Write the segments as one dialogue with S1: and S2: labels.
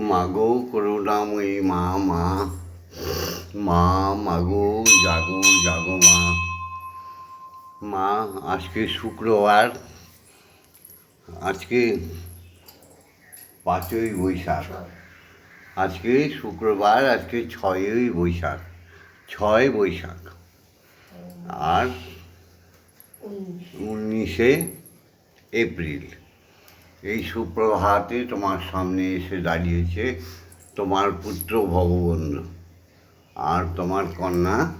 S1: মাগো করুণাময়ী মা মা। মা মাগো জাগো জাগো মা। মা আজকে শুক্রবার। আজকে পাঁচই বৈশাখ। আজকে শুক্রবার আজকে ছয়ই বৈশাখ। ছয় বৈশাখ। আর উনিশে এপ্রিল। এই সুপ্রভাতে তোমার সামনে এসে দাঁড়িয়েছে তোমার পুত্র ভগবন্ধু আর তোমার কন্যা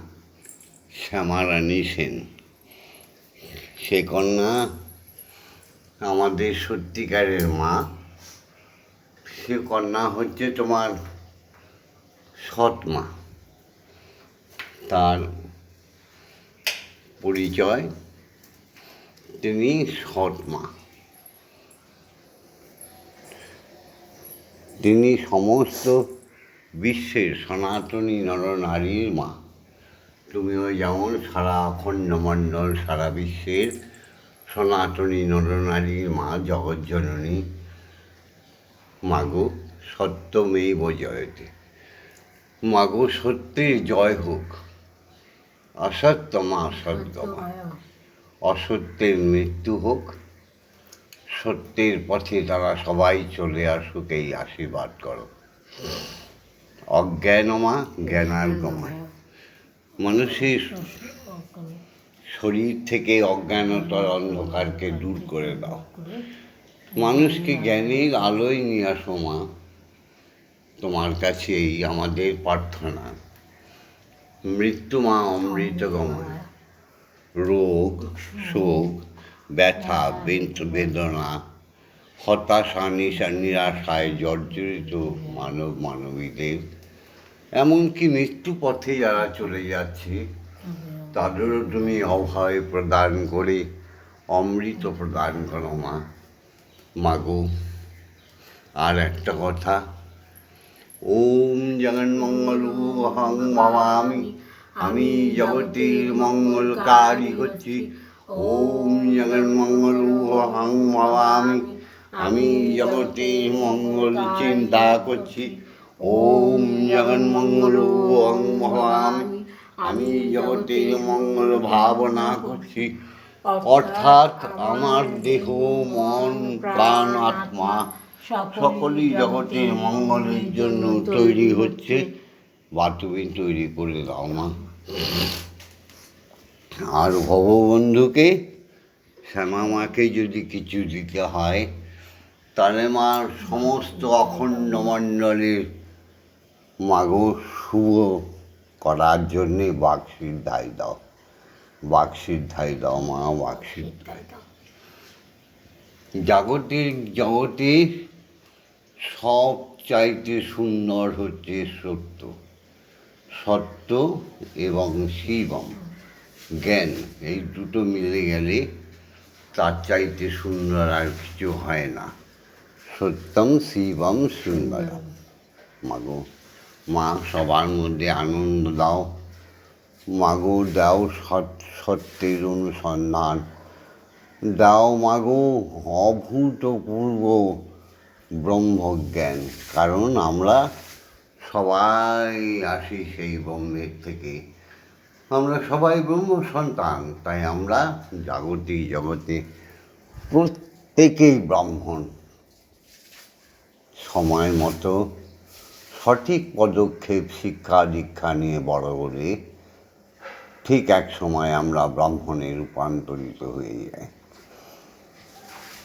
S1: শ্যামারানী সেন। সে কন্যা আমাদের সত্যিকারের মা। সে কন্যা হচ্ছে তোমার সৎ মা। তার পরিচয় তিনি সৎ মা। তিনি সমস্ত বিশ্বের সনাতনী নরনারীর মা। তুমিও যেমন সারা অখণ্ডমণ্ডল সারা বিশ্বের সনাতনী নরনারীর মা জগজ্জননী মাগো সত্যমেব জয়তে মাগো সত্যের জয় হোক অসত্য অসত্যমা সত্যমা অসত্যের মৃত্যু হোক সত্যের পথে তারা সবাই চলে আসুক, এই আশীর্বাদ করো। অজ্ঞানমা জ্ঞানার্গমা। মানুষের শরীর থেকে অজ্ঞানতার অন্ধকারকে দূর করে দাও। মানুষকে জ্ঞানের আলোয় নিয়ে আসো মা। তোমার কাছে এই আমাদের প্রার্থনা। মৃত্যু মা অমৃত গমন রোগ, শোক ব্যথা, বেদনা, হতাশা, নিশা, নিরাশায় জর্জরিত মানব মানবীদের। এমনকি মৃত্যু পথে যারা চলে যাচ্ছে, তাদেরও তুমি অভয় প্রদান করে, অমৃত প্রদান করো মা। মাগো, আর একটা কথা, ওম জগন্মঙ্গল অহং ভবামি, আমি জগতের মঙ্গলকারী হচ্ছি। ওম জগন্মঙ্গল অহং ভবামি। আমি জগতের মঙ্গল চিন্তা করছি। ওম জগন্মঙ্গল অহং ভবামি। আমি জগতের মঙ্গল ভাবনা করছি। অর্থাৎ আমার দেহ, মন, প্রাণ, আত্মা সকলেই জগতের মঙ্গলের জন্য তৈরি হচ্ছে। বা তুমি তৈরি করে দাও মা। আর ভববন্ধুকে শ্যামা মাকে যদি কিছু দিতে হয়, তাহলে মার সমস্ত অখণ্ড মণ্ডলের মাগো শুভ করার জন্যে বাকসিদ্ধাই দাও। বাকসিদ্ধাই দাও মা বাকসিদ্ধাই দাও। জাগতিক জগতে সব চাইতে সুন্দর হচ্ছে সত্য। সত্য এবং শিবম। জ্ঞান, এই দুটো মিলে গেলে তার চাইতে সুন্দর আর কিছু হয় না। সত্যম শিবম সুন্দরম মাগো, মা সবার মধ্যে আনন্দ দাও। মাগো, দাও সৎ, সত্যের অনুসন্ধান। দাও মাগো, অভূতপূর্ব ব্রহ্মজ্ঞান, কারণ আমরা সবাই আসি সেই ব্রহ্মের থেকে। আমরা সবাই ব্রহ্ম সন্তান, তাই আমরা জাগতিক জগতে প্রত্যেকেই ব্রাহ্মণ। সময় মতো সঠিক পদক্ষেপ, শিক্ষা, দীক্ষা নিয়ে বড় হলে ঠিক এক সময় আমরা ব্রাহ্মণে রূপান্তরিত হয়ে যাই।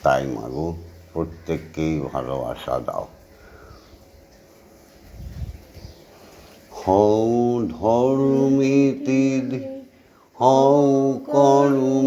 S1: তাই মাগো, প্রত্যেককেই ভালোবাসা দাও। হও ধর্মীতি হও কর্মেতে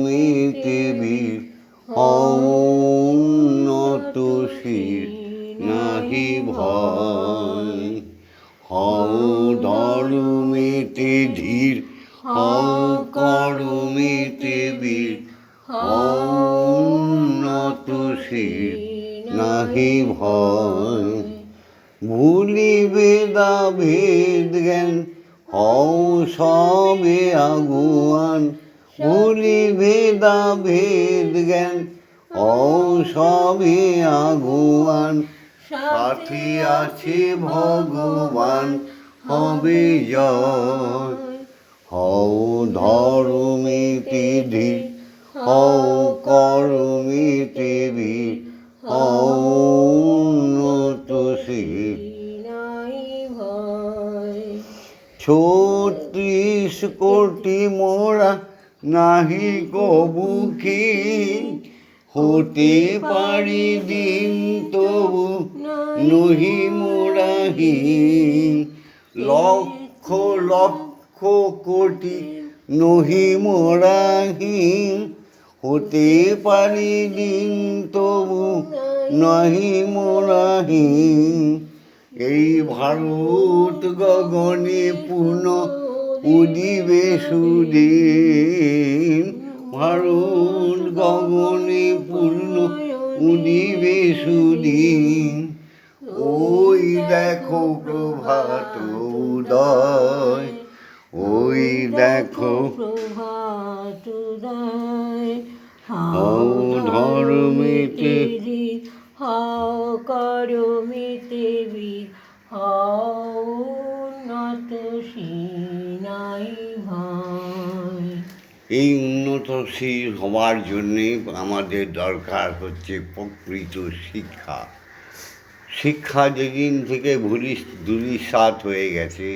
S1: ছত্রিশ কোটি মোরা নাহি কবুকি হতে পারি দিন তবু নহি মোরাহি। লক্ষ লক্ষ কোটি নহি মোরাহি। হতে পারি দিন তবু নহি মোরাহি। এই ভারত গগনে পুনঃ উদিবে সুদিন ভারত গগনে পূর্ণ উদিবে সুদিন ওই দেখো প্রভাত উদয় ওই দেখো
S2: প্রভাত উদয়
S1: হও ধর্মেতে
S2: হাও করমিতে
S1: উন্নতশীল হওয়ার জন্যে আমাদের দরকার হচ্ছে প্রকৃত শিক্ষা। শিক্ষা যেদিন থেকে ভুলিস, দুলিশাত হয়ে গেছে,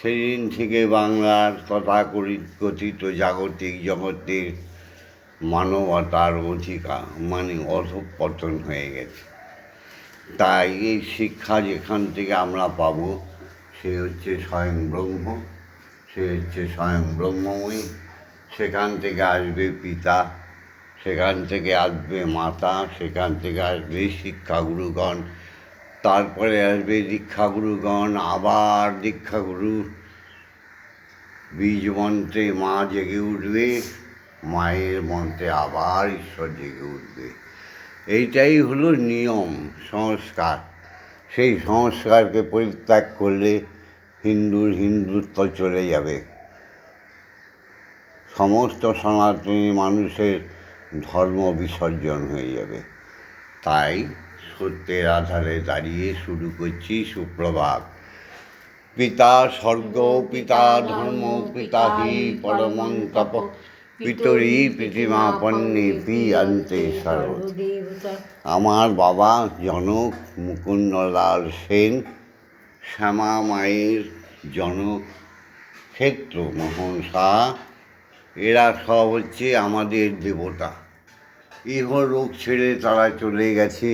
S1: সেদিন থেকে বাংলার তথাকথিত জাগতিক জগতের মানবতার অধিকার মানে অধঃপতন হয়ে গেছে। তাই এই শিক্ষা যেখান থেকে আমরা পাবো, সে হচ্ছে স্বয়ং ব্রহ্ম, সে হচ্ছে স্বয়ং ব্রহ্মময়ী। সেখান থেকে আসবে পিতা, সেখান থেকে আসবে মাতা, সেখান থেকে আসবে শিক্ষাগুরুগণ, তারপরে আসবে দীক্ষাগুরুগণ, আবার দীক্ষাগুরু। বীজ মন্ত্রে মা জেগে উঠবে, মায়ের মন্ত্রে আবার ঈশ্বর জেগে উঠবে। এইটাই হলো নিয়ম, সংস্কার। সেই সংস্কারকে পরিত্যাগ করলে হিন্দুর হিন্দুত্ব চলে যাবে। সমস্ত সনাতনী মানুষের ধর্ম বিসর্জন হয়ে যাবে। তাই সত্যের আধারে দাঁড়িয়ে শুরু করছি সুপ্রভাত। পিতা স্বর্গ, পিতা ধর্ম, পিতা হি পরমং তপ, পিতরি পৃথিমাপন্নে পি অন্তে সর্ব আমার বাবা জনক মুকুন্দলাল সেন, শ্যামা মায়ের জনক ক্ষেত্র মোহন শাহ এরা সব হচ্ছে আমাদের দেবতা। ইহ রোগ ছেড়ে তারা চলে গেছে,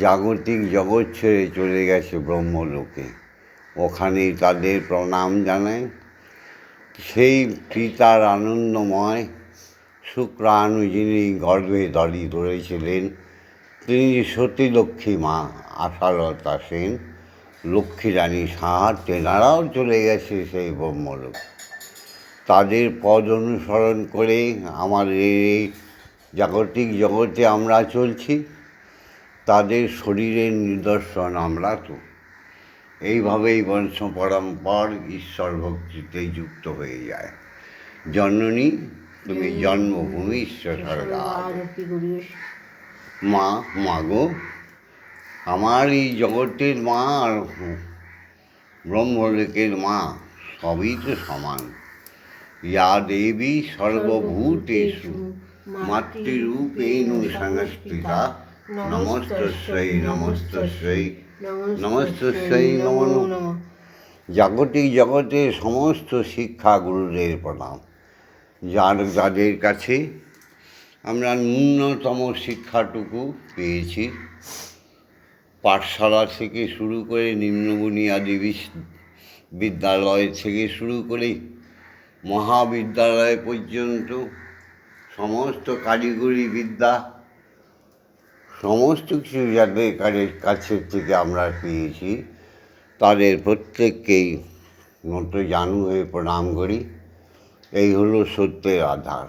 S1: জাগতিক জগৎ ছেড়ে চলে গেছে ব্রহ্মলোকে। ওখানেই তাদের প্রণাম জানায় সেই পিতার আনন্দময় শুক্রাণু যিনি গর্ভে দড়ি ধরেছিলেন তিনি সতী লক্ষ্মী মা আশালতা সেন, লক্ষ্মী রানী সাহা তেনারাও চলে গেছে সেই ব্রহ্মলোক। তাদের পদ অনুসরণ করে আমাদের এই জাগতিক জগতে আমরা চলছি তাদের শরীরের নিদর্শন আমরা তো। এইভাবেই বংশ পরম্পর ঈশ্বর ভক্তিতে যুক্ত হয়ে যায়। জননী তুমি জন্মভূমি ঈশ্বর মা মাগো আমার এই জগতের মা আর ব্রহ্মলোকের মা সবই তো সমান। ইয়া দেবী সর্বভূতেষু, মাতৃরূপেণ সংস্থিতা, নমস্তস্যৈ নমস্তস্যৈ নমস্তস্যৈ নম নমঃ। জাগতিক জগতে সমস্ত শিক্ষা গুরুদের প্রণাম যার যাদের কাছে আমরা ন্যূনতম শিক্ষাটুকু পেয়েছি, পাঠশালা থেকে শুরু করে নিম্ন বুনিয়াদী বিস- বিদ্যালয় থেকে শুরু করে মহাবিদ্যালয় পর্যন্ত সমস্ত কারিগরি বিদ্যা, সমস্ত কিছু যাদের কাছে- কাছের থেকে আমরা পেয়েছি, তাদের প্রত্যেককেই নত জানু হয়ে প্রণাম করি। এই হলো সত্যের আধার।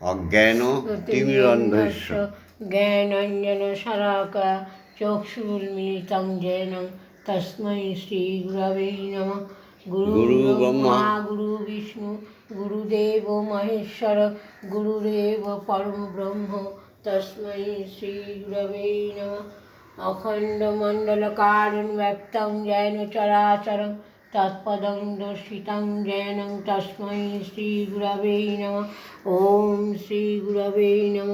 S1: অজ্ঞান তিমিরন্ধস্য।
S2: জ্ঞানাঞ্জন শলাকা চক্ষুর্মিলিतं যেন তস্मै শ্রীগুরবে নমঃ। গুরু ব্রহ্মা গুরু বিষ্ণু গুরুদেব মহেশ্বর গুরুদেব পরম ব্রহ্ম তস্মৈ শ্রী গুরবে নম অখণ্ডমণ্ডলকারণ ব্যক্তং জৈন চরাচরং তৎপদং দর্শিতং জৈনং শ্রী গুরবে নম ওম শ্রী গুরবে নম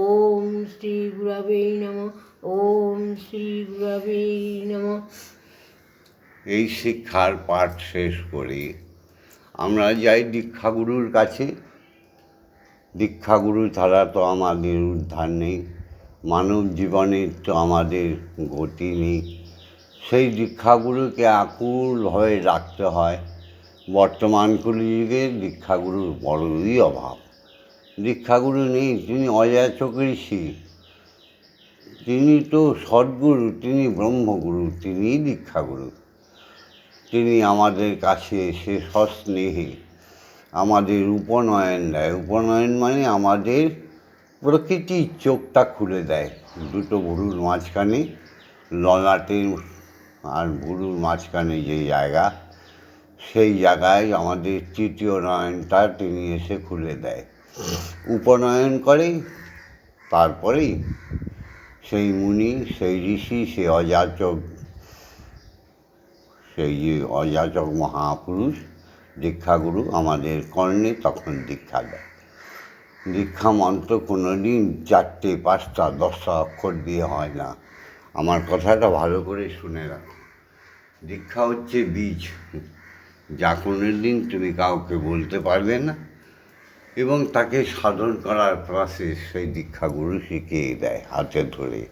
S2: ওম শ্রী গুরবে নম ওম শ্রী গুরবে নম
S1: এই শিক্ষার পাঠ শেষ করে আমরা যাই দীক্ষাগুরুর কাছে। দীক্ষাগুরু ছাড়া তো আমাদের উদ্ধার নেই, মানব জীবনের তো আমাদের গতি নেই। সেই দীক্ষাগুরুকে আকুলভাবে রাখতে হয়। বর্তমান কলিযুগে দীক্ষাগুরুর বড়ই অভাব। দীক্ষাগুরু নেই, তিনি অযাচক ঋষি তিনি তো সদ্গুরু, তিনি ব্রহ্মগুরু, তিনিই দীক্ষাগুরু। তিনি আমাদের কাছে এসে সস্নেহে আমাদের উপনয়ন দেয়। উপনয়ন মানে আমাদের প্রকৃতির চোখটা খুলে দেয়। দুটো ভুরুর মাঝখানে ললাটের আর ভুরুর মাঝখানে যে জায়গা, সেই জায়গায় আমাদের তৃতীয় নয়নটা তিনি এসে খুলে দেয়। উপনয়ন করে, তারপরেই সেই মুনি, সেই ঋষি, সেই অযাচক সেই অযাচক মহাপুরুষ দীক্ষাগুরু আমাদের কর্ণে তখন দীক্ষা দেয়। দীক্ষা মন্ত্র কোনো দিন চারটে, পাঁচটা, দশটা অক্ষর দিয়ে হয় না। আমার কথাটা ভালো করে শুনে রাখো। দীক্ষা হচ্ছে বীজ। যা কোনো দিন তুমি কাউকে বলতে পারবে না এবং তাকে সাধন করার প্রসেস সেই দীক্ষাগুরু শিখিয়ে দেয় হাতে ধরে।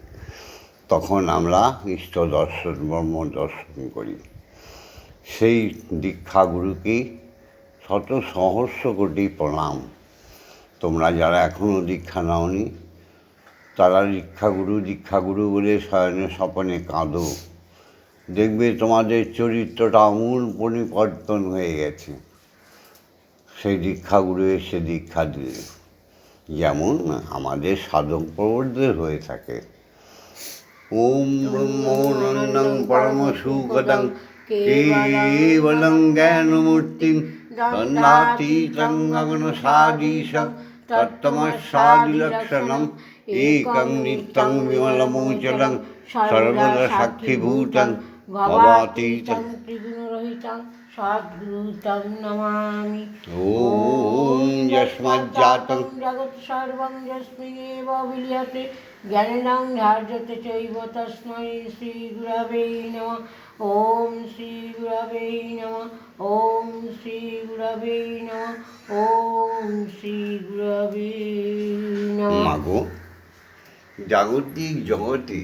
S1: তখন আমরা ইষ্ট দর্শন, ব্রহ্ম দর্শন করি। সেই দীক্ষাগুরুকে শত সহস্র কোটি প্রণাম। তোমরা যারা এখনও দীক্ষা নাওনি, তারা দীক্ষাগুরু দীক্ষাগুরু বলে শয়নে স্বপনে কাঁদো। দেখবে তোমাদের চরিত্রটা আমূল পরিবর্তন হয়ে গেছে। সেই দীক্ষাগুরু এসে দীক্ষা দিলে। যেমন আমাদের সাধক প্রবর্তদের হয়ে থাকে। ॐ ब्रह्मोनन्दं परमसुखदं केवलं ज्ञानमूर्तिं तन्नातीतं गगनसादीश तत्तमसादिलक्षणम् एकं नित्यं विमलमोचलं सर्वदा साक्षिभूतं भवातीतं
S2: त्रिगुणरहितं सद्गुरुतं नमामि
S1: ॐ यस्मज्जातं
S2: जगत् सर्वं यस्मिन्नेव विलीयते জ্ঞানাং ধার্যতে চৈব তস্মৈ শ্রীগুরবেই নম ওম শ্রীগুরবেই নম ওম শ্রীগুরবেই নম ওম শ্রীগুরবেই নম
S1: মাগো, জাগতিক জগতে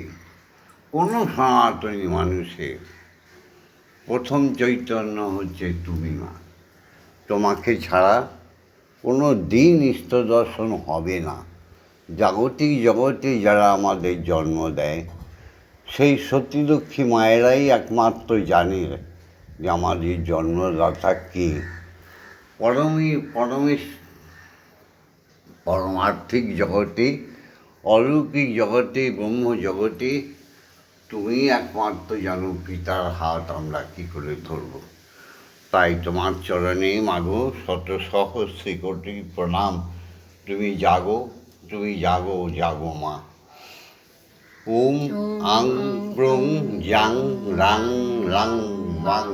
S1: কোনো সনাতনী মানুষের প্রথম চৈতন্য হচ্ছে তুমি মা। তোমাকে ছাড়া কোনো দিন ইষ্ট দর্শন হবে না। জাগতিক জগতে যারা আমাদের জন্ম দেয়, সেই সতীলক্ষ্মী মায়েরাই একমাত্র জানে যে আমাদের জন্মদাতা কে। পরমী পরমেশ, পরমার্থিক জগতে, অলৌকিক জগতে ব্রহ্ম জগতে তুমি একমাত্র জানো পিতার হাত আমরা কী করে ধরব। তাই তোমার চরণে মাগো শত সহস্রী কোটি প্রণাম। তুমি জাগো তুমি জাগো জাগো মা ওম আং প্রং জাং রাং রাং বাং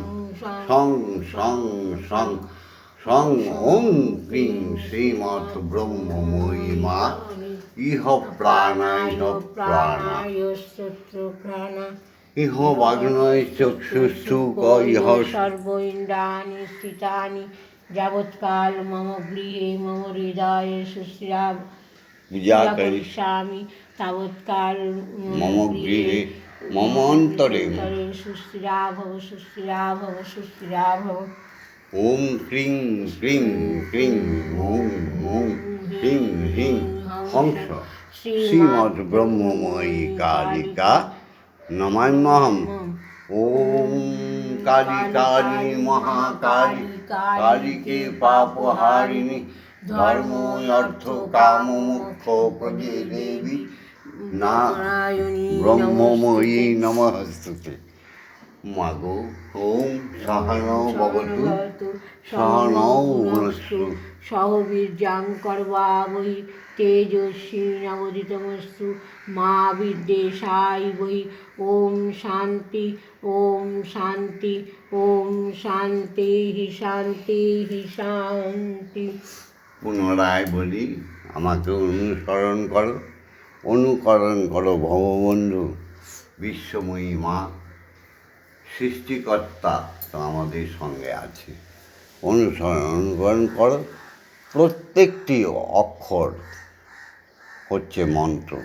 S1: সং সং সং সং ওং ক্রিং শ্রীমৎ ব্রহ্মময়ী মা ইহ প্রাণায় প্রাণা
S2: প্রাণা
S1: ইহ বাগ্নয় চক্ষুস্থু ক ইহ
S2: সর্ব ইন্দ্রাণি স্থিতানি যাবৎকাল মম গৃহে মম হৃদয়ে সুশ্রীরাম
S1: পূজা করি।
S2: করিষ্যামি তাবৎকাল
S1: মম গৃহে মম অন্তরে।
S2: সুস্থিরা ভব সুস্থিরা ভব সুস্থিরা ভব
S1: ওম ক্রিং ক্রিং ক্রিং ওম ওম হ্রিং হ্রিং হংস শ্রীমৎ ব্রহ্মময়ী কালিকা নমাম্যহম ওম কালী কালী মহাকালী। কালীকে পাপহারিণী ধর্ম অর্থ কাম দেবী
S2: নারায়ণী
S1: ব্রহ্মময়ী নমস্তুতে মাগো ওম সহনৌ ভবতু সহনৌ ভুনস্তু
S2: সহবীর্যাং করবাবহি তেজস্বী নবদিতমস্তু মা বিদ্বেষাই বহি ওম শান্তি ওম শান্তি ওম শান্তি শান্তি শান্তি
S1: পুনরায় বলি, আমাকে অনুসরণ করো, অনুকরণ করো ভববন্ধু, বিশ্বময়ী মা, সৃষ্টিকর্তা তো আমাদের সঙ্গে আছে। অনুসরণ অনুকরণ করো, প্রত্যেকটি অক্ষর হচ্ছে মন্ত্র।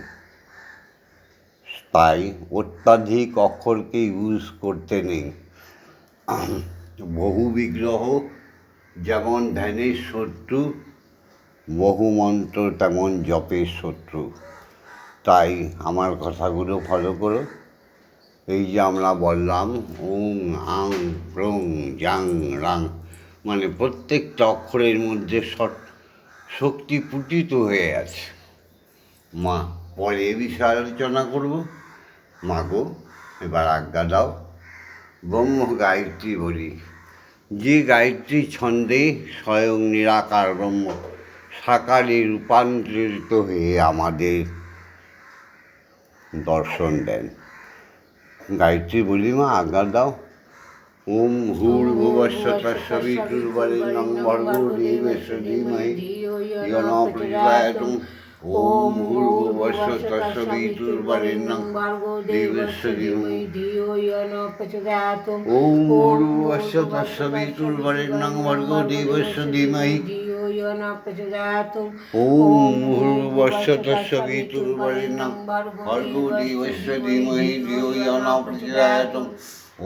S1: তাই অত্যাধিক অক্ষরকে ইউজ করতে নেই। বহু বিগ্রহ যেমন ধ্যানের শত্রু বহু মন্ত্র তেমন জপের শত্রু। তাই আমার কথাগুলো ফলো করো। এই যে আমরা বললাম ওং আং প্রং জাং, রাং মানে প্রত্যেকটা অক্ষরের মধ্যে শক্তি পুটিত হয়ে আছে। মা, পরে এ বিষয়ে আলোচনা করব। মা গো, এবার আজ্ঞা দাও। ব্রহ্ম গায়ত্রী বলি, যে গায়ত্রী ছন্দে স্বয়ং নিরাকার ব্রহ্ম সাকারে রূপান্তরিত হয়ে আমাদের দর্শন দেন। গায়ত্রী বলি মা আজ্ঞা দাও। ওম ভর্গো দেবস্য ধীমহি ধিয়ো ন প্রচোদয়াৎ ওম ভূর ভুবস্ব তস্বিতুর্বরেণ্যং দেবস্য ধীমহি
S2: ন প্রচোদয়াৎ
S1: ওম ভুবস্ব তস্বিতুর্বরেণ্যং ভর্গো দেবস্য ধীমহি
S2: ন
S1: ওম ভূর্ভুবস্য তস্য বিতুর্বরেণ্যং ভর্গো দেবস্য ধীমহি ধিয়ো য় ন প্রচোদয়াৎ ওম ভূর্ভুবস্য তস্য বিতুর্বরেণ্যং ভর্গো দেবস্য ধীমহি ধিয়ো য় ন প্রচোদয়াৎ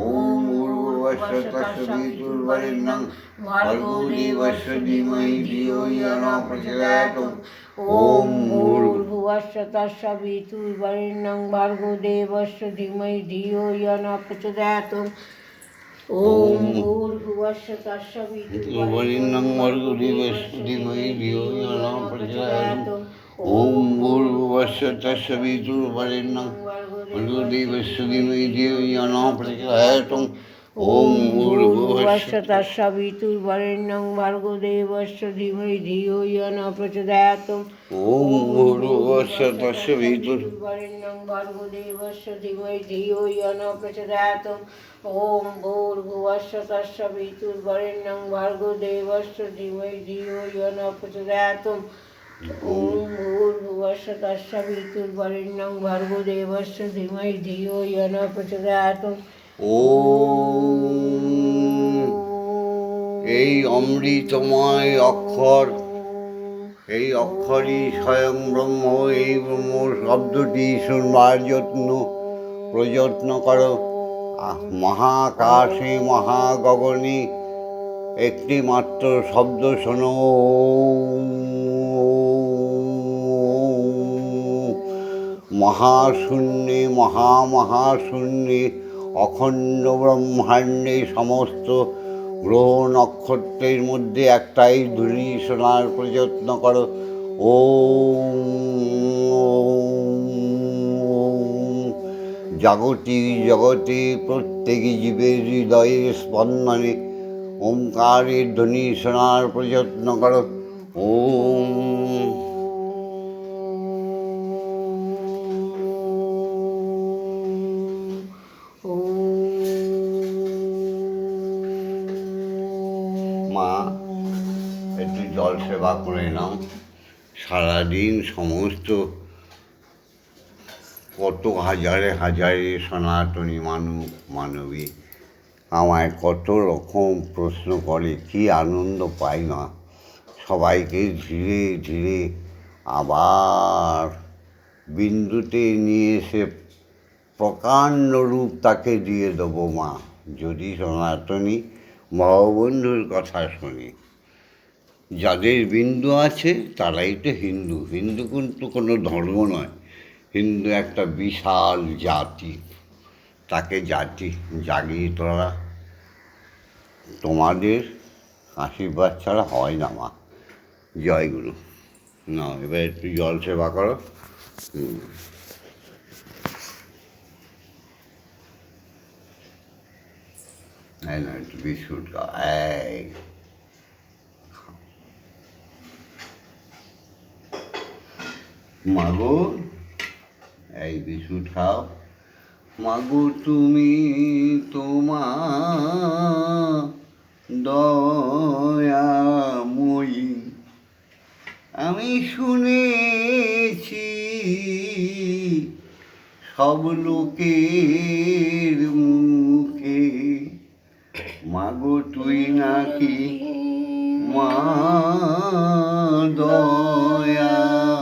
S1: ওম ভূর
S2: ভূর্ভুবস্য তস্য বিতুর্বরেণ্যং ভর্গো দেবস্য ধীমহি ধিয়ো য় ন প্রচোদয়াৎ ওম ভূর্ভুবস্য তস্য
S1: বরেণ্যং ভর্গো দেবস্য ধীমহি ধিয়ো য় ন প্রচোদয়াৎ ওম ভূর্ভুবস্য তস্য বিতুর্বরেণ্যং ভর্গো দেবস্য ওম ভূর্ভুবস্য
S2: ভূর্ভুবস্য তস্য বিতুর্বরেণ্যং ভর্গো দেবস্য ধীমহি ধিয়ো য় ন প্রচোদয়াৎ
S1: ওম ভূর্ভুবস্য তস্য বিতুর
S2: বরেণ্যং ভর্গো দেবস্য ধীমহি ধিয়ো য় ন প্রচোদয়াৎ ওম ভূর্ভুবস্য তস্য বিতুর্বরেণ্যং ধীমহি ধিয়ো য় ন প্রচোদয়াৎ ওম ভূর্ভুবস্য তস্য বিতুর্বরেণ্যং ধীমহি ধিয়ো য় ন প্রচোদয়াৎ
S1: ওম। এই অমৃতময় অক্ষর, এই অক্ষরই স্বয়ং ব্রহ্ম, এই ব্রহ্ম শব্দটি শুনবার যত্ন প্রযত্ন কর। মহাকাশে মহাগগনে একটি মাত্র শব্দ শোনো। মহাশূন্যে মহা মহাশূন্যে অখণ্ড ব্রহ্মাণ্ডে সমস্ত গ্রহ নক্ষত্রের মধ্যে একটাই ধ্বনি শোনার প্রযত্ন করো। ও জাগতিক জগতে প্রত্যেক জীবের হৃদয়ের স্পন্দনে। ওঙ্কারের ধ্বনি শোনার প্রযত্ন করো। ওম। করে নাও সারাদিন সমস্ত কত হাজারে হাজারে সনাতনী মানব মানবী, আমায় কত রকম প্রশ্ন করে, কি আনন্দ পাই না সবাইকে ধীরে ধীরে আবার বিন্দুতে নিয়ে এসে প্রকাণ্ড রূপ তাকে দিয়ে দেবো মা। যদি সনাতনী ভববন্ধুর কথা শুনি। যাদের বিন্দু আছে, তারাই তো হিন্দু। হিন্দু কিন্তু কোনো ধর্ম নয়। হিন্দু একটা বিশাল জাতি। তাকে জাতি জাগিয়ে তোলা তোমাদের আশীর্বাদ ছাড়া হয় না, মা। জয় গুরু। না এবার একটু জল সেবা করো। একটু বিস্কুট খাও। মাগো, এই বিস্কুট খাও। মাগো, তুমি তোমার দয়াময়ী। আমি শুনেছি সব লোকের মুখে। মাগো, তুই নাকি মা দয়াময়ী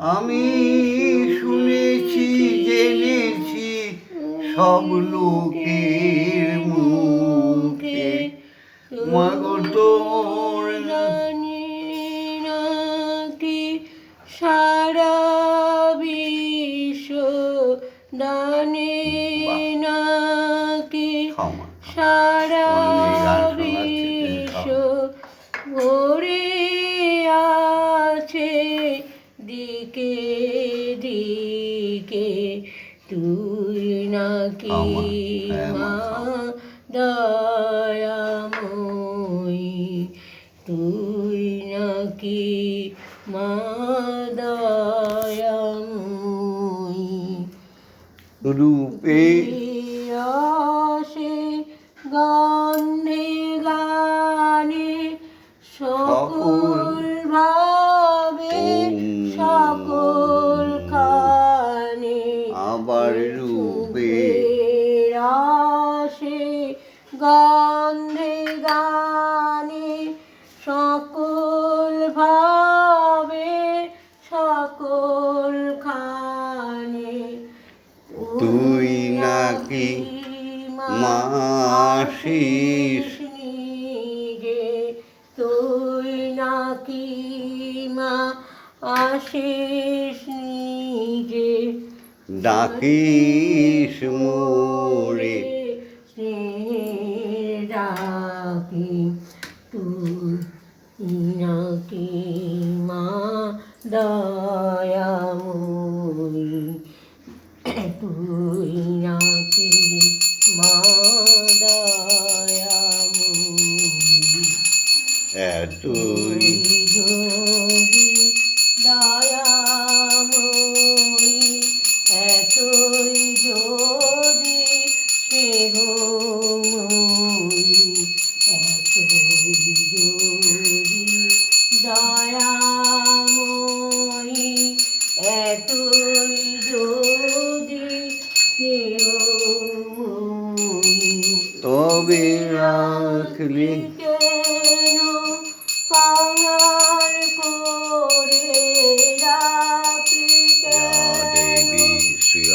S1: আমি শুনেছি জেনেছি সব লোকের মুখে। মাগো তোর
S2: নাকি সারা বিশ্ব দানে নাকি সারা দিকে দিকে তুই নাকি
S1: হ্যাঁ, মা,
S2: মা
S1: ডাকিস মোরে
S2: ডাকি তুই নাকি মা দয়াময়ী? তুই নাকি মা দয়াময়ী?
S1: এতই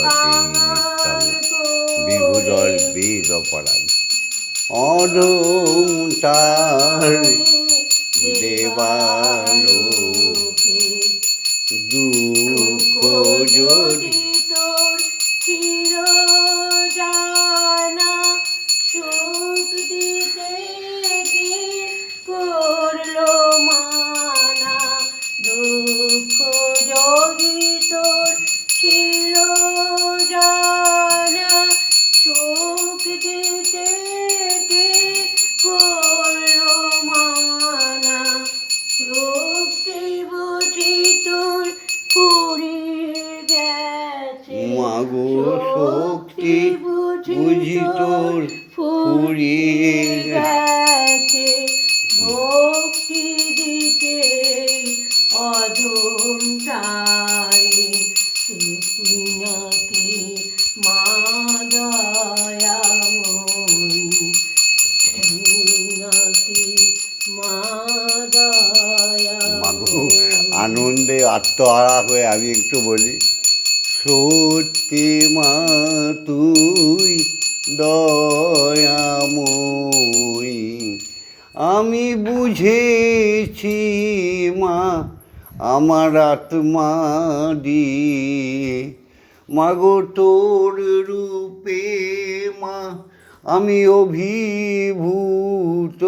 S2: পাহাড়
S1: বিভুদল বেদ অপরাণ অধম তার দেবালো দুঃখ যদি
S2: দুঃখ যদি তোর ছিল জানা সুখ দিতে কি করল মানা শক্তি বুঝি তোর ফুরিয়ে গেছে।
S1: মাগো শক্তি বুঝি তোর ফুরিয়ে
S2: গেছে।
S1: আত্মহারা হয়ে আমি একটু বলি, সত্যি মা, তুই দয়াময়ী। আমি বুঝেছি মা, আমার আত্মা দিয়ে। মাগো তোর রূপে মা, আমি অভিভূত।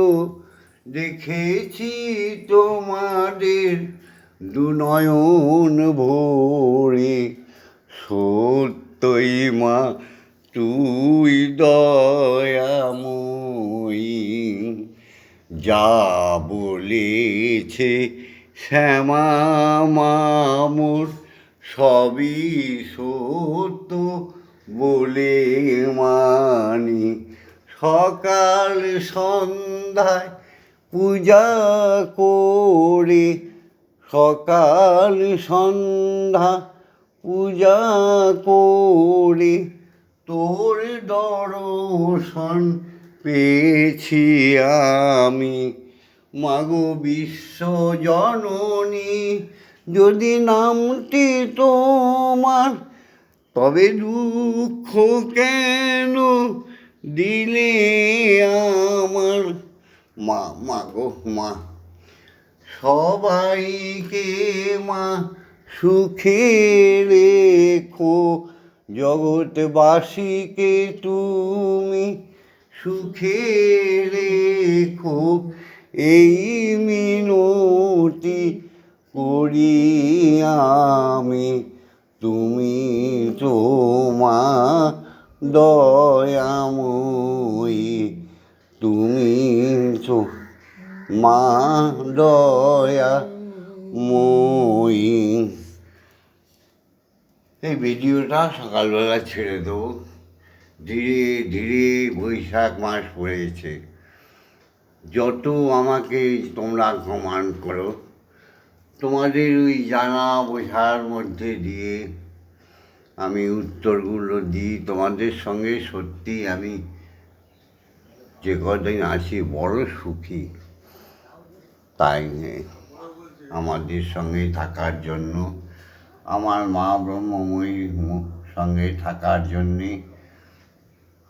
S1: দেখেছি তোমাদের দুনয়ন ভোরে সত্যই মা, তুই দয়াময়ী। যা বলেছে শ্যামা মামুর, সবই সত্য বলে মানি। সকাল সন্ধ্যায় পূজা করে সকাল সন্ধ্যা পূজা করে তোর দর্শন পেয়েছি আমি। মাগো বিশ্ব জননী, যদি নামটি তোমার, তবে দুঃখ কেন দিলে আমার? মা মা গো মা। সবাইকে মা সুখে রেখো। জগৎবাসীকে তুমি সুখে রেখো। এই মিনতি করি আমি। তুমি তো মা দয়াময়ী। তুমি তো মা দয়া মই। এই ভিডিওটা সকালবেলা ছেড়ে দেবো। ধীরে ধীরে বৈশাখ মাস পড়েছে। যত আমাকে তোমরা কমান্ড করো, তোমাদের ওই জানা বোঝার মধ্যে দিয়ে আমি উত্তরগুলো দিই। তোমাদের সঙ্গে সত্যি আমি যে কদিন আছি বড় সুখী। তাই আমাদের সঙ্গে থাকার জন্য, আমার মা ব্রহ্মময়ী সঙ্গে থাকার জন্যে,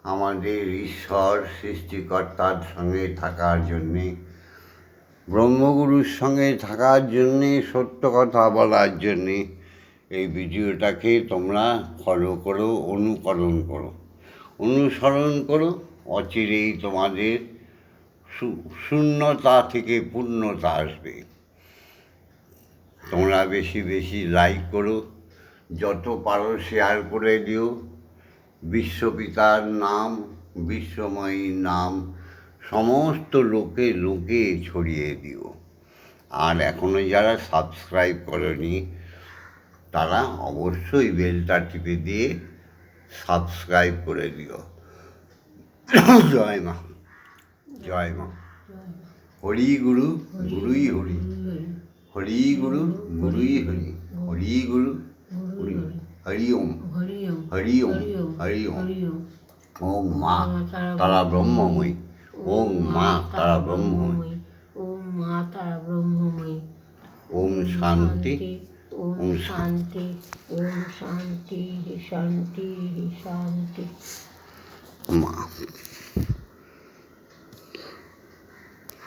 S1: আমাদের ঈশ্বর সৃষ্টিকর্তার সঙ্গে থাকার জন্যে, ব্রহ্মগুরুর সঙ্গে থাকার জন্যে, সত্য কথা বলার জন্যে, এই ভিডিওটাকে তোমরা ফলো করো, অনুকরণ করো। অনুসরণ করো, অচিরেই তোমাদের শূন্যতা থেকে পূর্ণতা আসবে। তোমরা বেশি বেশি লাইক করো, যত পারো শেয়ার করে দিও। বিশ্বপিতার নাম বিশ্বময়ীর নাম, সমস্ত লোকে লোকে ছড়িয়ে দিও। আর এখনও যারা সাবস্ক্রাইব করনি, তারা অবশ্যই বেলটা টিপে দিয়ে সাবস্ক্রাইব করে দিও। জয় মা। জয় মা। হরি গুরু, গুরুই হরি। হরি গুরু, গুরুই হরি। হরি গুরু হরি। হরি ওম।
S2: হরি ওম
S1: হরি ওম। ওম মা, তারা ব্রহ্মময়ী। ওম মা, তারা ব্রহ্মময়ী।
S2: ওম মা তারা ব্রহ্মময়ী
S1: ওম শান্তি ওম
S2: শান্তি ওম শান্তি শান্তি শান্তি।
S1: মা।